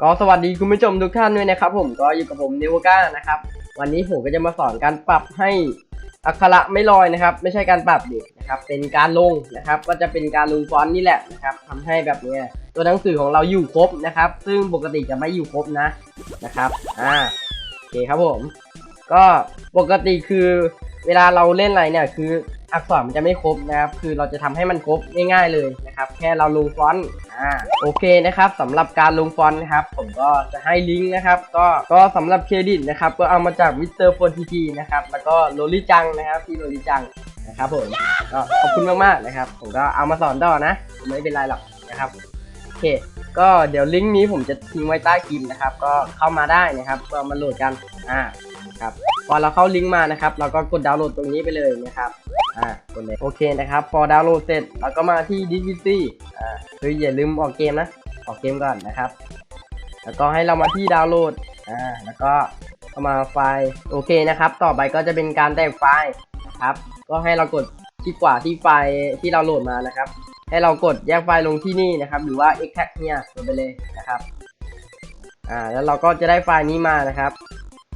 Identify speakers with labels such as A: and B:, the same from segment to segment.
A: ก็สวัสดีคุณผู้ชมทุกท่านด้วยนะครับ ผมก็อยู่กับผมนิวก้านะครับ วันนี้ผมก็จะมาสอนการปรับให้อักขระไม่ลอยนะครับ ไม่ใช่การปรับดินะครับ เป็นการลงนะครับ ก็จะเป็นการลงฟอนต์นี่แหละนะครับทำให้แบบเนี้ยตัวหนังสือของเราอยู่ครบนะครับ ซึ่งปกติจะไม่อยู่ครบนะนะครับอ่าโอเคครับผม ก็ปกติคือเวลาเราเล่นอะไรเนี่ยคือ อักษรมันจะไม่ครบนะครับ คือเราจะทำให้มันครบง่ายๆเลยนะครับ แค่เราลงฟอนต์อ่าโอเคนะครับสำหรับการลงฟอนต์นะครับ ผมก็จะให้ลิงก์นะครับ ก็ก็สำหรับเครดิตนะครับ ก็เอามาจากมิสเตอร์โฟนทีทีนะครับ แล้วก็โลลิจังนะครับพี่โลลิจังนะครับผมก็ขอบคุณมากๆนะครับ ผมก็เอามาสอนต่อนะ ไม่เป็นไรหรอกนะครับโอเค ก็เดี๋ยวลิงก์นี้ผมจะทิ้งไว้ใต้คลิปนะครับ ก็เข้ามาได้นะครับ ก็มาโหลดกันอ่าครับพอเราเข้าลิงก์มานะครับ เราก็กดดาวน์โหลดตรงนี้ไปเลยนะครับ อ่ากดเลยโอเคนะครับ พอดาวน์โหลดเสร็จเราก็มาที่ d v c อ่าคืออย่าลืมออกเกมนะ ออกเกมก่อนนะครับ แล้วก็ให้เรามาที่ดาวน์โหลดอ่าแล้วก็เข้ามาไฟล์โอเคนะครับ ต่อไปก็จะเป็นการแตกไฟล์นะครับ ก็ให้เรากดที่ขวาที่ไฟล์ที่เราโหลดมานะครับ ให้เรากดแยกไฟล์ลงที่นี่นะครับ หรือว่า extract เนี่ยกดไปเลยนะครับอ่าแล้วเราก็จะได้ไฟล์นี้มานะครับ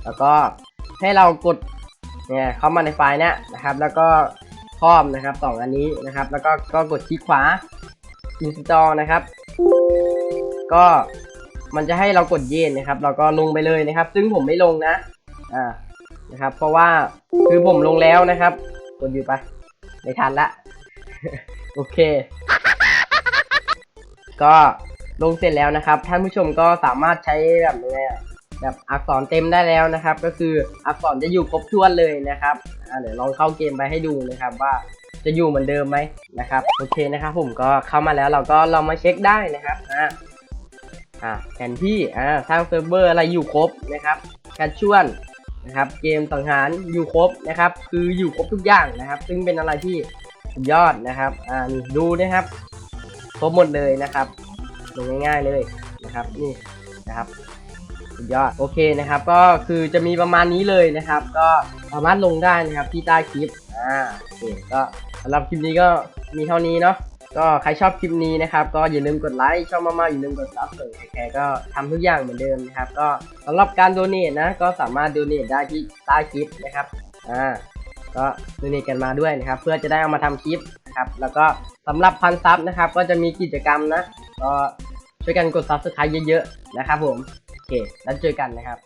A: แล้วก็ให้เรากดเนี่ยเข้ามาในไฟล์เนี้ยนะครับ แล้วก็ ครอบนะครับสองอันนี้นะครับ แล้วก็ก็กดคลิกขวา install นะครับ ก็มันจะให้เรากดเย็นนะครับ เราก็ลงไปเลยนะครับ ซึ่งผมไม่ลงนะอ่านะครับ เพราะว่าคือผมลงแล้วนะครับกดอยู่ไปไม่ทันละโอเค ก็ลงเสร็จแล้วนะครับ ท่านผู้ชมก็สามารถใช้แบบยังไงอะ แบบอักษรเต็มได้แล้วนะครับ ก็คืออักษรจะอยู่ครบถ้วนเลยนะครับเดี๋ยวลองเข้าเกมไปให้ดูนะครับว่าจะอยู่เหมือนเดิมไหมนะครับโอเคนะครับ ผมก็เข้ามาแล้วเราก็ลองมาเช็คได้นะครับอ่าอ่าแผนที่อ่าสร้างเซิร์ฟเวอร์อะไรอยู่ครบนะครับแคชชวลนะครับ เกมสังหารอยู่ครบนะครับ คืออยู่ครบทุกอย่างนะครับ ซึ่งเป็นอะไรที่ยอดนะครับอ่านี่ดูนะครับครบหมดเลยนะครับลงง่ายๆเลยนะครับนี่นะครับ สุดยอดโอเคนะครับก็คือจะมีประมาณนี้เลยนะครับ ก็สามารถลงได้นะครับที่ใต้คลิปอ่าโอเคก็สำหรับคลิปนี้ก็มีเท่านี้เนาะก็ใครชอบคลิปนี้นะครับ ก็อย่าลืมกดไลค์ชอบมากๆอย่าลืมกดซับสริมแคร์ก็ทำทุกอย่างเหมือนเดิมนะครับ ก็สำหรับการโดเนทนะก็สามารถโดเนทได้ที่ใต้คลิปนะครับอ่าก็ดูนี่กันมาด้วยนะครับ เพื่อจะได้เอามาทำคลิปนะครับ แล้วก็สำหรับพันซับนะครับ ก็จะมีกิจกรรมนะ ก็ช่วยกันกดซับสไครต์เยอะๆนะครับผม เค แล้วเจอกันนะครับ